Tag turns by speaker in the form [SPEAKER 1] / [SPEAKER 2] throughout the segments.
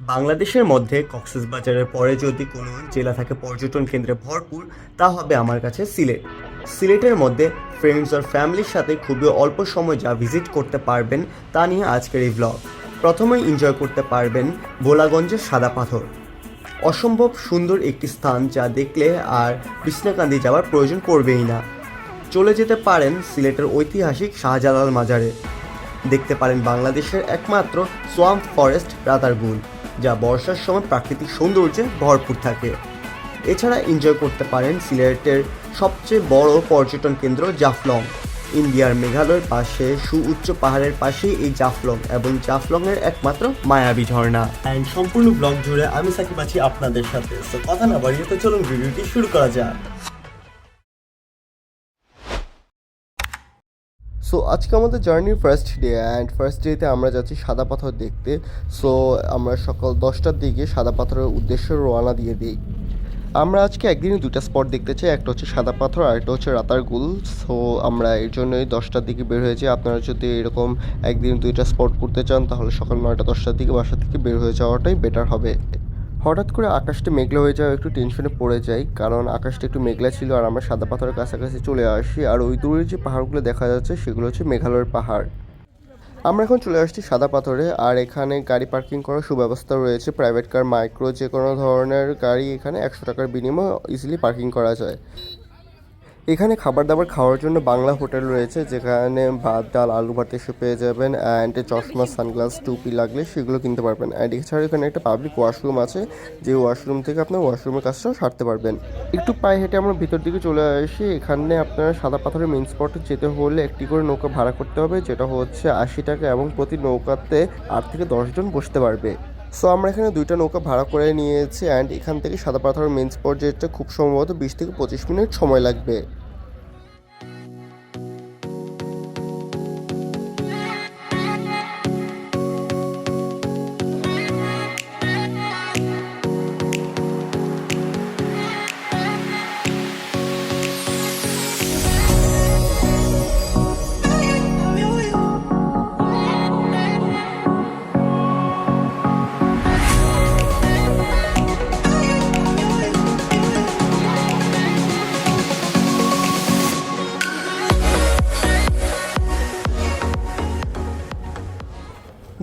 [SPEAKER 1] বাংলাদেশের মধ্যে কক্সবাজারের পরে যদি কোনো জেলা থাকে পর্যটন কেন্দ্রে ভরপুর, তা হবে আমার কাছে সিলেট। সিলেটের মধ্যে ফ্রেন্ডস আর ফ্যামিলির সাথে খুবই অল্প সময় যা ভিজিট করতে পারবেন, তা নিয়ে আজকের এই ব্লগ প্রথমেই এনজয় করতে পারবেন বোলাগঞ্জের সাদা পাথর। অসম্ভব সুন্দর একটি স্থান যা দেখলে আর কৃষ্ণাকান্দি যাওয়ার প্রয়োজন পড়বেই না। চলে যেতে পারেন সিলেটের ঐতিহাসিক শাহজালাল মাজারে। দেখতে পারেন বাংলাদেশের একমাত্র সোয়াম্প ফরেস্ট রাতারগুল। যা বর্ষার সময় প্রাকৃতিক সৌন্দর্যে ভরপুর থাকে। এছাড়া এনজয় করতে পারেন সিলেটের সবচেয়ে বড় পর্যটন কেন্দ্র জাফলং। ইন্ডিয়ার মেঘালয়ের পাশে সুউচ্চ পাহাড়ের পাশেই এই জাফলং এবং জাফলংয়ের একমাত্র মায়াবী ঝর্ণা। অ্যান্ড সম্পূর্ণ ব্লগ জুড়ে আমি সাকিব আছি আপনাদের সাথে। তো কথা না বাড়িয়ে তো চলুন ভিডিওটি শুরু করা যাক। সো আজকে আমাদের জার্নির ফার্স্ট ডে অ্যান্ড ফার্স্ট ডেতে আমরা যাচ্ছি সাদা পাথর দেখতে। সো আমরা সকাল দশটার দিকে সাদা পাথরের উদ্দেশ্যে রওনা দিয়ে দিই। আমরা আজকে একদিনে দুটা স্পট দেখতে চাই। একটা হচ্ছে সাদা পাথর আর একটা হচ্ছে রাতারগুল। সো আমরা এর জন্যই দশটার দিকে বের হয়েছি। আপনারা যদি এরকম একদিন দুইটা স্পট করতে চান, তাহলে সকাল নয়টা দশটার দিকে বাসা থেকে বের হয়ে যাওয়াটাই বেটার হবে। হঠাৎ করে আকাশটা মেঘলা হয়ে যাওয়া একটু টেনশনে পড়ে যাই, কারণ আকাশটা একটু মেঘলা ছিল আর আমরা সাদা পাথরের কাছাকাছি চলে আসি। আর ওই দূরের যে পাহাড়গুলো দেখা যাচ্ছে, সেগুলো হচ্ছে মেঘালয়ের পাহাড়। আমরা এখন চলে আসছি সাদা পাথরে, আর এখানে গাড়ি পার্কিং করার সুব্যবস্থা রয়েছে। প্রাইভেট কার মাইক্রো যে কোনো ধরনের গাড়ি এখানে একশো টাকার বিনিময়ে ইজিলি পার্কিং করা যায়। এখানে খাবার দাবার খাওয়ার জন্য বাংলা হোটেল রয়েছে, যেখানে ভাত, ডাল, আলু ভাত এসে পেয়ে যাবেন অ্যান্ড চশমা, সানগ্লাস, টুপি লাগলে সেগুলো কিনতে পারবেন। অ্যান্ড এছাড়া এখানে একটা পাবলিক ওয়াশরুম আছে, যে ওয়াশরুম থেকে আপনার ওয়াশরুমের কাজটাও সারতে পারবেন। একটু পায়ে হেঁটে আমরা ভিতর দিকে চলে আসি, এখানে আপনার সাদা পাথরের মেন স্পটে যেতে হলে একটি করে নৌকা ভাড়া করতে হবে, যেটা হচ্ছে আশি টাকা এবং প্রতি নৌকাতে আট থেকে দশজন বসতে পারবে। সো আমরা এখানে দুইটা নৌকা ভাড়া করে নিয়েছি অ্যান্ড এখান থেকে সাদা পাথর মেন স্পট খুব সম্ভবত বিশ থেকে পঁচিশ মিনিট সময় লাগবে।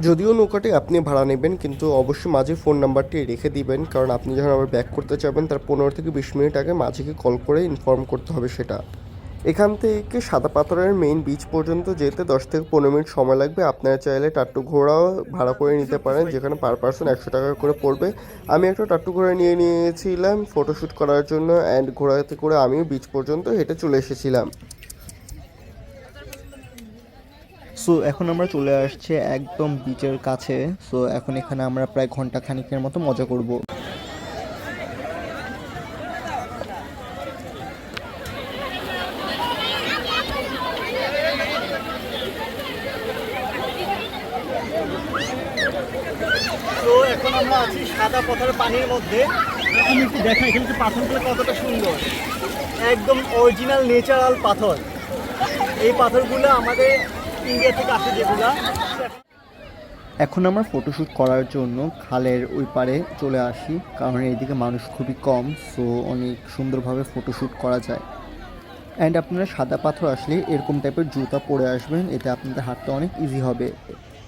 [SPEAKER 1] যদিও নৌকাটি আপনি ভাড়া নেবেন কিন্তু অবশ্যই মাঝে ফোন নাম্বারটি রেখে দিবেন কারণ আপনি যখন আবার ব্যাক করতে চাবেন তার পনেরো থেকে বিশ মিনিট আগে মাঝিকে কল করে ইনফর্ম করতে হবে সেটা। এখান থেকে সাদা পাথরের মেইন বিচ পর্যন্ত যেতে দশ থেকে পনেরো মিনিট সময় লাগবে। আপনারা চাইলে টাট্টু ঘোড়াও ভাড়া করে নিতে পারেন যেখানে পার পার্সন একশো টাকা করে পড়বে। আমি একটা টাট্টু ঘোড়া নিয়ে নিয়েছিলাম ফটোশ্যুট করার জন্য অ্যান্ড ঘোড়াতে করে আমিও বিচ পর্যন্ত হেঁটে চলে এসেছিলাম।
[SPEAKER 2] সো এখন আমরা চলে আসছি একদম বিচের কাছে। সো এখন এখানে আমরা প্রায় ঘণ্টা খানিকের মতো মজা করব।
[SPEAKER 1] তো এখন আমরা সাদা পাথরের পানির মধ্যে। আমি একটু দেখাই, এখানে পাথরগুলো কতটা সুন্দর। একদম অরিজিনাল নেচারাল পাথর। এই পাথরগুলো আমাদের ইন্ডিয়া থেকে আসে
[SPEAKER 2] এখন আমরা ফটোশ্যুট করার জন্য খালের ওই পারে চলে আসি, কারণ এইদিকে মানুষ খুবই কম সো অনেক সুন্দরভাবে ফটোশ্যুট করা যায়। অ্যান্ড আপনারা সাদা পাথর আসলে এরকম টাইপের জুতা পরে আসবেন, এতে আপনাদের হাঁটতে অনেক ইজি হবে।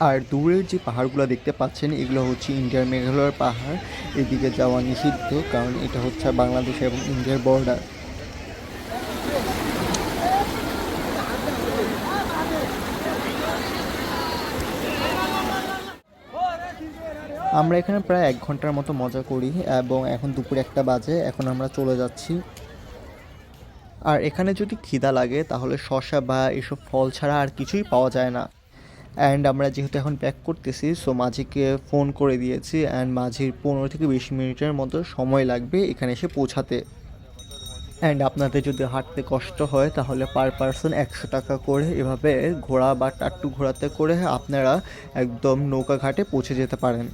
[SPEAKER 2] আর দূরের যে পাহাড়গুলো দেখতে পাচ্ছেন, এগুলো হচ্ছে ইন্ডিয়ার মেঘালয়ের পাহাড়, এদিকে যাওয়া নিষিদ্ধ, কারণ এটা হচ্ছে বাংলাদেশ এবং ইন্ডিয়ার বর্ডার আমরা এখানে প্রায় এক ঘণ্টার মতো মজা করি এবং এখন দুপুর একটা বাজে, এখন আমরা চলে যাচ্ছি। আর এখানে যদি খিদা লাগে, তাহলে শশা বা এসব ফল ছাড়া আর কিছুই পাওয়া যায় না। অ্যান্ড আমরা যেহেতু এখন প্যাক করতেছি সো মাঝিকে ফোন করে দিয়েছি অ্যান্ড মাঝির পনেরো থেকে বিশ মিনিটের মতো সময় লাগবে এখানে এসে পৌঁছাতে। অ্যান্ড আপনাদের যদি হাঁটতে কষ্ট হয়, তাহলে পার পারসন একশো টাকা করে এভাবে ঘোড়া বা টাট্টু ঘোড়াতে করে আপনারা একদম নৌকা ঘাটে পৌঁছে যেতে পারেন।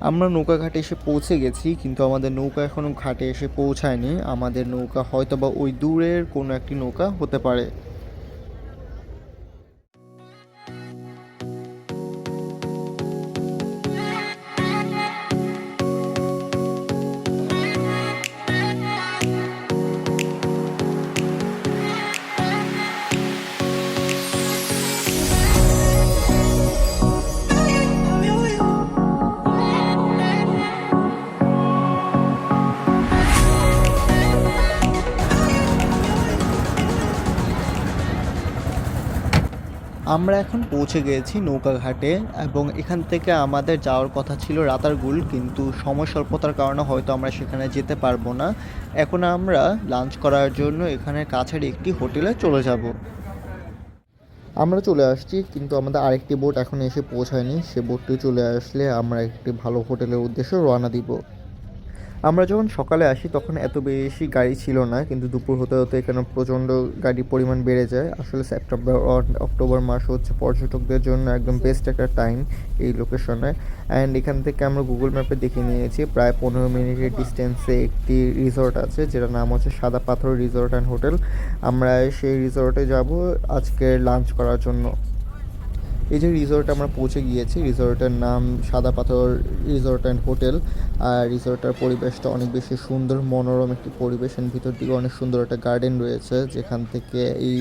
[SPEAKER 2] আমরা নৌকা ঘাটে এসে পৌঁছে গেছি, কিন্তু আমাদের নৌকা এখনও ঘাটে এসে পৌঁছায়নি। আমাদের নৌকা হয়তো বা ওই দূরের কোনো একটি নৌকা হতে পারে। আমরা এখন পৌঁছে গিয়েছি নৌকাঘাটে এবং এখান থেকে আমাদের যাওয়ার কথা ছিল রাতারগুল, কিন্তু সময় স্বল্পতার কারণে হয়তো আমরা সেখানে যেতে পারব না। এখন আমরা লাঞ্চ করার জন্য এখানে কাছের একটি হোটেলে চলে যাব। আমরা চলে আসছি, কিন্তু আমাদের আরেকটি বোট এখন এসে পৌঁছায়নি। সে বোটটি চলে আসলে আমরা একটি ভালো হোটেলের উদ্দেশ্যে রওনা দিব। আমরা যখন সকালে আসি, তখন এত বেশি গাড়ি ছিল না, কিন্তু দুপুর হতে হতে এখানে প্রচণ্ড গাড়ির পরিমাণ বেড়ে যায়। আসলে সেপ্টেম্বর অক্টোবর মাস হচ্ছে পর্যটকদের জন্য একদম বেস্ট একটা টাইম এই লোকেশনে অ্যান্ড এখান থেকে আমরা গুগল ম্যাপে দেখে নিয়েছি, প্রায় পনেরো মিনিটের ডিস্টেন্সে একটি রিসর্ট আছে, যেটার নাম হচ্ছে সাদা পাথর রিসর্ট অ্যান্ড হোটেল আমরা সেই রিসর্টে যাব আজকে লাঞ্চ করার জন্য। এই যে রিসর্টে আমরা পৌঁছে গিয়েছি রিসর্টের নাম সাদা পাথর রিসর্ট অ্যান্ড হোটেল আর রিসর্টের পরিবেশটা অনেক বেশি সুন্দর, মনোরম একটি পরিবেশের ভিতর দিকে অনেক সুন্দর একটা গার্ডেন রয়েছে, যেখান থেকে এই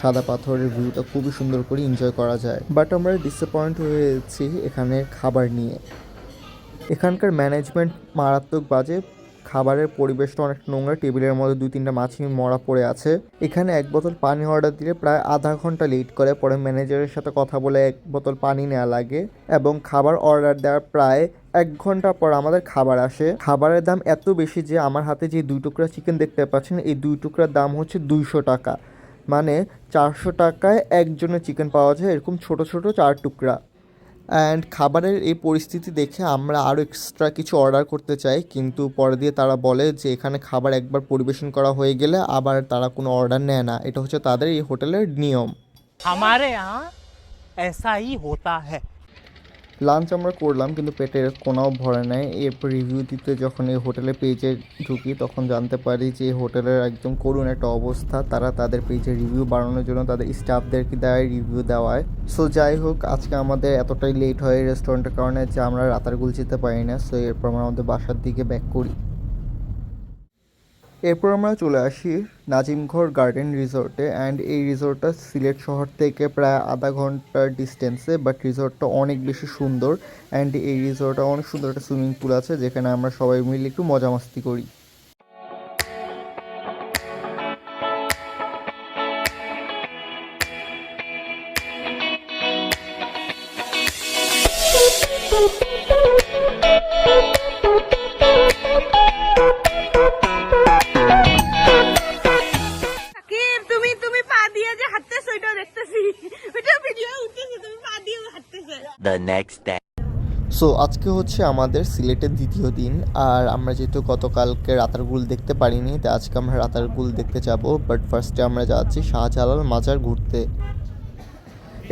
[SPEAKER 2] সাদা পাথরের ভিউটা খুবই সুন্দর করে এনজয় করা যায়। বাট আমরা ডিসঅ্যাপয়েন্ট হয়েছি এখানে খাবার নিয়ে। এখানকার ম্যানেজমেন্ট মারাত্মক বাজে খাবারের পরিবেশটা অনেক নোংরা, টেবিলের মধ্যে দুই তিনটা মাছি মরা পড়ে আছে। এখানে এক বোতল পানি অর্ডার দিলে প্রায় আধা ঘণ্টা লেট করে, পরে ম্যানেজারের সাথে কথা বলে এক বোতল পানি নেওয়া লাগে এবং খাবার অর্ডার দেওয়ার প্রায় এক ঘণ্টা পর আমাদের খাবার আসে। খাবারের দাম এত বেশি যে আমার হাতে যে দুই টুকরা চিকেন দেখতে পাচ্ছেন, এই দুই টুকরার দাম হচ্ছে দুইশো টাকা। মানে চারশো টাকায় একজনের চিকেন পাওয়া যায়, এরকম ছোট ছোট চার টুকরা। অ্যান্ড খাবারের এই পরিস্থিতি দেখে আমরা আরও এক্সট্রা কিছু অর্ডার করতে চাই কিন্তু পরে দিয়ে তারা বলে যে এখানে খাবার একবার পরিবেশন করা হয়ে গেলে আবার তারা কোনো অর্ডার নেয় না এটা হচ্ছে তাদের এই হোটেলের নিয়ম
[SPEAKER 3] हमारे यहाँ ऐसा ही होता है
[SPEAKER 2] লাঞ্চ আমরা করলাম, কিন্তু পেটের কোনাও ভরে নেয় এরপর রিভিউ দিতে যখন এই হোটেলের পেজে ঢুকি, তখন জানতে পারি যে হোটেলের একদম করুণ একটা অবস্থা। তারা তাদের পেজে রিভিউ বাড়ানোর জন্য তাদের স্টাফদেরকে দেয় রিভিউ দেওয়ায়। সো যাই হোক, আজকে আমাদের এতটাই লেট হয় রেস্টুরেন্টের কারণে যে আমরা রাতারগুল যেতে পারি না। সো এরপর আমরা আমাদের বাসার দিকে ব্যাক করি। এরপর আমরা চলে আসি নাজিমঘর গার্ডেন রিসর্টে অ্যান্ড এই রিসর্টটা সিলেট শহর থেকে প্রায় আধা ঘণ্টার ডিস্টেন্সে বাট রিসর্টটা অনেক বেশি সুন্দর অ্যান্ড এই রিসর্টটা অনেক সুন্দর একটা সুইমিং পুল আছে, যেখানে আমরা সবাই মিলে একটু মজা মাস্তি করি। আজকে হচ্ছে আমাদের সিলেটের দ্বিতীয় দিন, আর আমরা যেহেতু গতকালকে রাতারগুল দেখতে পারিনি তাই আজকে আমরা রাতারগুল দেখতে যাব। বাট ফার্স্টে আমরা যাচ্ছি শাহজালাল মাজার ঘুরতে।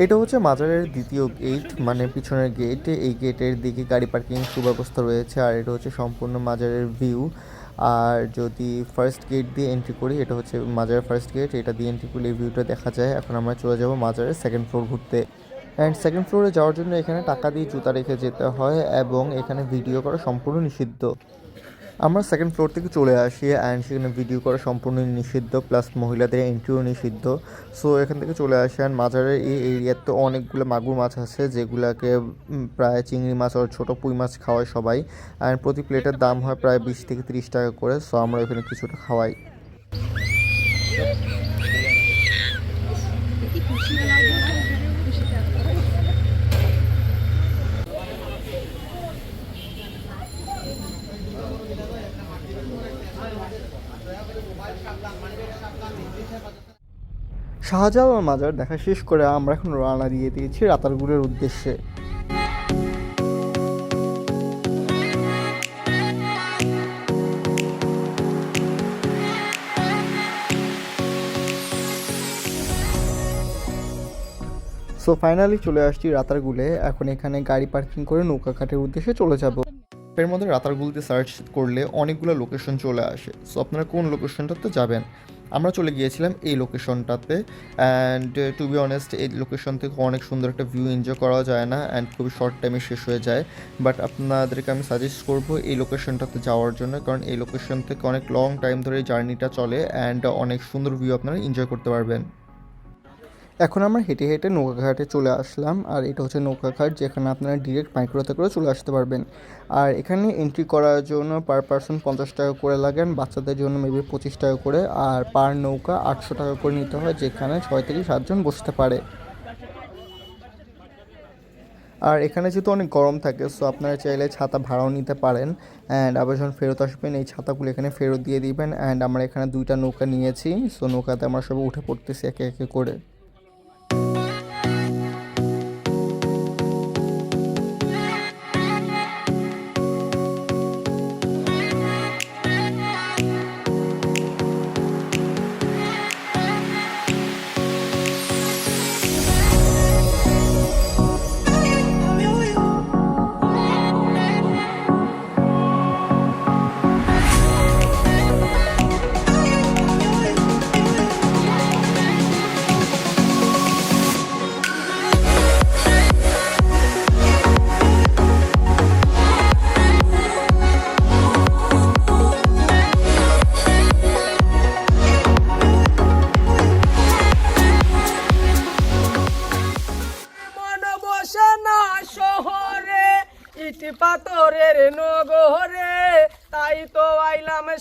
[SPEAKER 2] এটা হচ্ছে মাজারের দ্বিতীয় গেট মানে পিছনের গেট এই গেটের দিকে গাড়ি পার্কিং সুব্যবস্থা রয়েছে, আর এটা হচ্ছে সম্পূর্ণ মাজারের ভিউ আর যদি ফার্স্ট গেট দিয়ে এন্ট্রি করি, এটা হচ্ছে মাজারের ফার্স্ট গেট এটা দিয়ে এন্ট্রি করলে এই ভিউটা দেখা যায়। এখন আমরা চলে যাব মাজারের সেকেন্ড ফ্লোর ঘুরতে। অ্যান্ড সেকেন্ড ফ্লোরে যাওয়ার জন্য এখানে টাকা দিয়ে জুতা রেখে যেতে হয় এবং এখানে ভিডিও করা সম্পূর্ণ নিষিদ্ধ। আমরা সেকেন্ড ফ্লোর থেকে চলে আসি অ্যান্ড সেখানে ভিডিও করা সম্পূর্ণ নিষিদ্ধ প্লাস মহিলাদের এন্ট্রিও নিষিদ্ধ। সো এখান থেকে চলে আসি অ্যান্ড মাজারের এই এরিয়াতে অনেকগুলো মাগুর মাছ আছে, যেগুলোকে প্রায় চিংড়ি মাছ আর ছোটো পুঁই মাছ খাওয়ায় সবাই। অ্যান্ড প্রতি প্লেটের দাম হয় প্রায় বিশ থেকে তিরিশ টাকা করে সো আমরা এখানে কিছুটা খাওয়াই। শাহজালাল মাজার দেখা শেষ করে আমরা এখন রওনা দিয়ে দিয়েছি রাতারগুলের উদ্দেশ্যে। সো ফাইনালি চলে আসছি রাতারগুলে এখন এখানে গাড়ি পার্কিং করে নৌকা ঘাটের উদ্দেশ্যে চলে যাব। এর মধ্যে রাতারগুলতে সার্চ করলে অনেকগুলো লোকেশন চলে আসে। সো আপনারা কোন লোকেশনটাতে যাবেন? আমরা চলে গিয়েছিলাম এই লোকেশনটাতে অ্যান্ড টু বি অনেস্ট এই লোকেশন থেকে অনেক সুন্দর একটা ভিউ এনজয় করা যায় না অ্যান্ড খুবই শর্ট টাইমে শেষ হয়ে যায়। বাট আপনাদেরকে আমি সাজেস্ট করব এই লোকেশনটাতে যাওয়ার জন্য, কারণ এই লোকেশন থেকে অনেক লং টাইম ধরে জার্নিটা চলে অ্যান্ড অনেক সুন্দর ভিউ আপনারা এনজয় করতে পারবেন। এখন আমরা হেঁটে হেঁটে নৌকাঘাটে চলে আসলাম, আর এটা হচ্ছে নৌকাঘাট যেখানে আপনারা ডিরেক্ট মাইক্রোতে করে চলে আসতে পারবেন। আর এখানে এন্ট্রি করার জন্য পার পার্সন পঞ্চাশ টাকা করে লাগেন বাচ্চাদের জন্য মেবি পঁচিশ টাকা করে, আর পার নৌকা আটশো টাকা করে নিতে হয়, যেখানে ছয় থেকে সাতজন বসতে পারে। আর এখানে যেহেতু অনেক গরম থাকে সো আপনারা চাইলে ছাতা ভাড়াও নিতে পারেন অ্যান্ড আবার যখন ফেরত আসবেন। এই ছাতাগুলো এখানে ফেরত দিয়ে দিবেন অ্যান্ড আমরা এখানে দুইটা নৌকা নিয়েছি সো নৌকাতে আমরা সব উঠে পড়তেছি একে একে করে।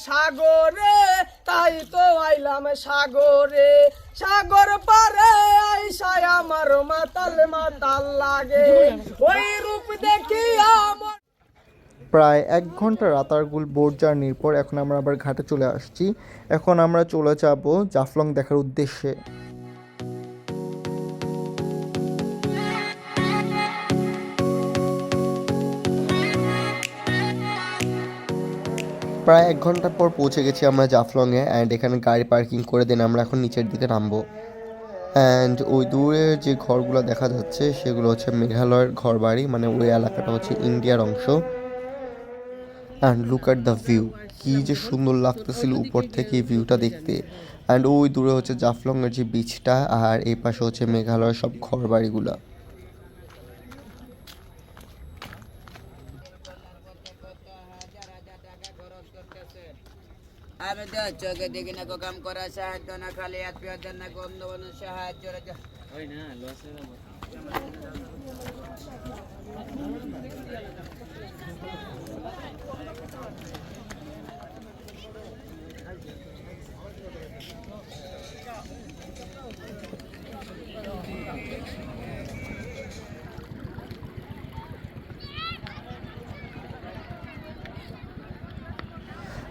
[SPEAKER 4] সাগরে, তাই তো আইলাম সাগরে। সাগর পারে আইসায় আমার মাতাল মাতাল লাগে। ওই রূপ দেখি আমার
[SPEAKER 2] প্রায় এক ঘণ্টা রাতারগুল বোর্ড জার্নির পর এখন আমরা আবার ঘাটে চলে আসছি। এখন আমরা চলে যাব জাফলং দেখার উদ্দেশ্যে।
[SPEAKER 1] প্রায় এক ঘণ্টা পর পৌঁছে গেছি আমরা জাফলংয়ে অ্যান্ড এখানে গাড়ি পার্কিং করে দেন আমরা এখন নিচের দিকে নামবো। অ্যান্ড ওই দূরে যে ঘরগুলো দেখা যাচ্ছে, সেগুলো হচ্ছে মেঘালয়ের ঘর বাড়ি মানে ওই এলাকাটা হচ্ছে ইন্ডিয়ার অংশ। And look at the view কী যে সুন্দর লাগতেছিল উপর থেকে এই ভিউটা দেখতে। অ্যান্ড ওই দূরে হচ্ছে জাফলংয়ের যে বিচটা আর এই পাশে হচ্ছে মেঘালয়ের সব ঘর বাড়িগুলা
[SPEAKER 5] আমি তো চোখে দেখি না কো কাম করা সাহায্য না খালি আত্মীয় না গন্ধ সাহায্য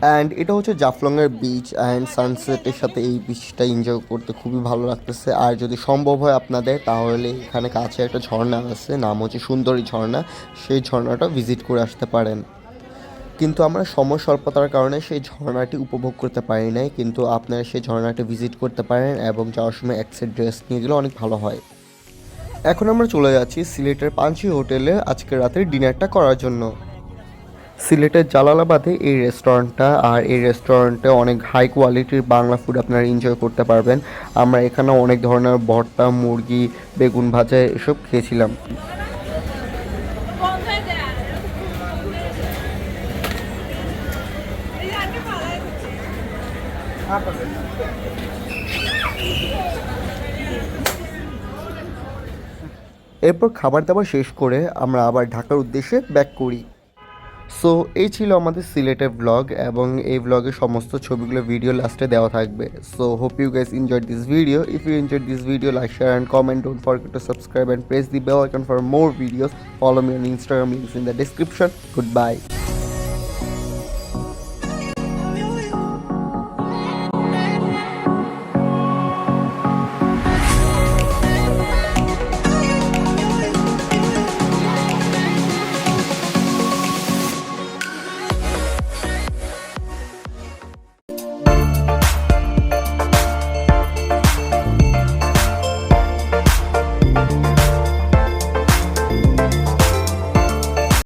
[SPEAKER 1] অ্যান্ড এটা হচ্ছে জাফলংয়ের বিচ অ্যান্ড সানসেটের সাথে এই বিচটা এনজয় করতে খুবই ভালো লাগতেছে। আর যদি সম্ভব হয় আপনাদের, তাহলে এখানে কাছে একটা ঝর্ণা আছে, নাম হচ্ছে সুন্দরী ঝর্ণা। সেই ঝর্ণাটা ভিজিট করে আসতে পারেন। কিন্তু আমরা সময় স্বল্পতার কারণে সেই ঝর্ণাটি উপভোগ করতে পারি নাই, কিন্তু আপনারা সেই ঝর্ণাটি ভিজিট করতে পারেন এবং যাওয়ার সময় এক ড্রেস নিয়ে গেলে অনেক ভালো হয়। এখন আমরা চলে যাচ্ছি সিলেটের পাঞ্চি হোটেলে আজকে রাতের ডিনারটা করার জন্য। সিলেটের জালালাবাদে এই রেস্টুরেন্টটা আর এই রেস্টুরেন্টে অনেক হাই কোয়ালিটির বাংলা ফুড আপনারা এনজয় করতে পারবেন। আমরা এখানে অনেক ধরনের ভর্তা, মুরগি, বেগুন ভাজা এসব খেয়েছিলাম। এরপর খাবার দাবার শেষ করে আমরা আবার ঢাকার উদ্দেশ্যে ব্যাক করি। সো এই ছিল আমাদের সিলেটের ব্লগ এবং এই ব্লগের সমস্ত ছবিগুলো ভিডিও লাস্টে দেওয়া থাকবে। So hope you guys enjoyed this video if you enjoyed this video like share and comment don't forget to subscribe and press the bell icon for more videos follow me on Instagram links in the description good bye